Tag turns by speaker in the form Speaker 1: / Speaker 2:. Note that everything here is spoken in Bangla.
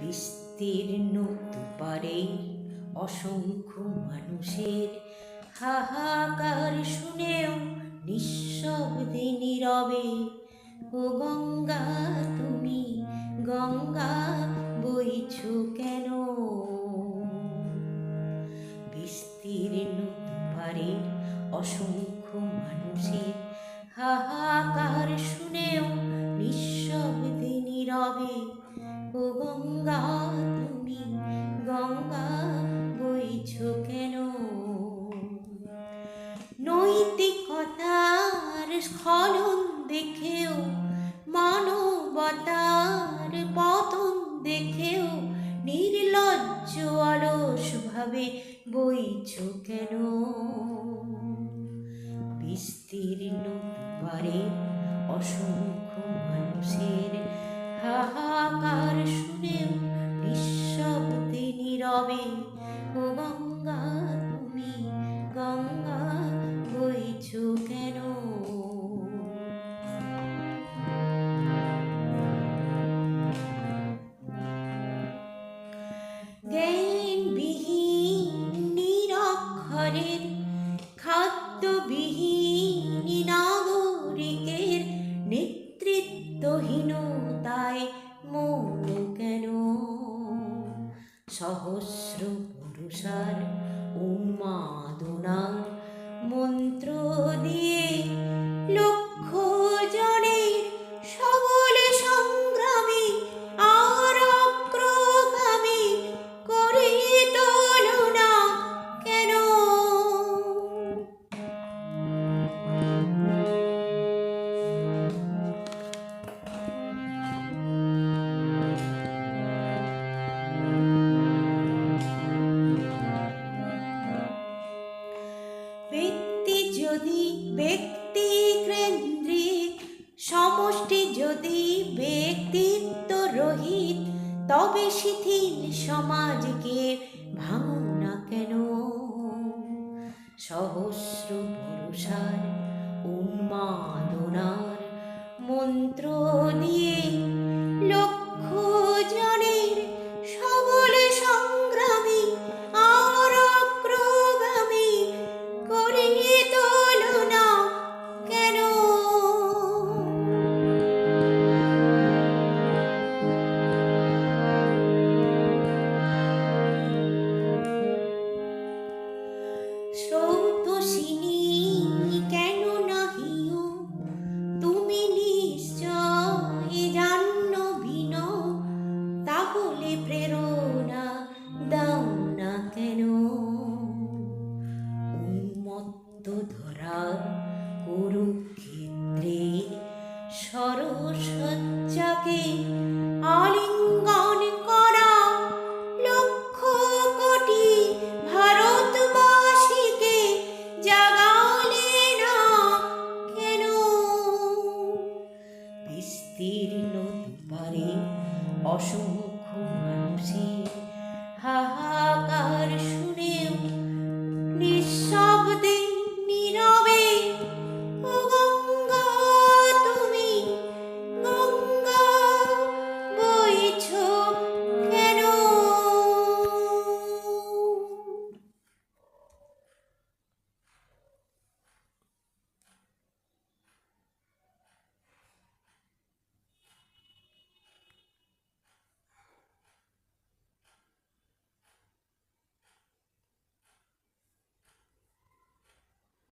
Speaker 1: বিস্তীর্ণ দুপারে অসংখ্য মানুষের হাহাকার শুনেও নিঃশব্দে নীরবে, ও গঙ্গা, তুমি গঙ্গা বইছ কেন? বিস্তীর্ণ দুপারে অসংখ্য মানুষের হাহাকার শুনেও নিঃশব্দে নীরবে গঙ্গা তুমি গঙ্গা বইছ কেন? নৈতিকতার স্খলন দেখেও, মানবতার পতন দেখেও, নির্লজ্জ অলস ভাবে বইছ কেন? বিস্তীর্ণ দুয়ারে অসংখ্য মানুষের হাহাকার শুনেও নিঃশব্দে নীরবে ও গঙ্গা তুমি গঙ্গা বইছ কেন? জ্ঞানবিহীন নিরক্ষরের খাদ্যবিহীন সহস্র পুরুষার উন্মাদনার মন্ত্র দিয়ে লক্ষ ব্যক্তি কেন্দ্রিক, সমষ্টি যদি ব্যক্তিত্ব রহিত, তবে শিথিল সমাজকে ভাঙুন না কেন? সহস্র পুরুষার উন্মাদনার মন্ত্র দিয়ে লক্ষ স্রোতসিনী কেন নাহিও তুমি নিশ্চয় জাহ্নবীন তাহলে প্রেরণা দাও কেন? উন্মত্ত ধরার কুরুক্ষেত্রে সরসজ্জাকে আলিঙ্গন অসংখ্য মানুষের হাহাকার শুনেও নিঃশব্দে নীরবে গঙ্গা তুমি গঙ্গা বইছো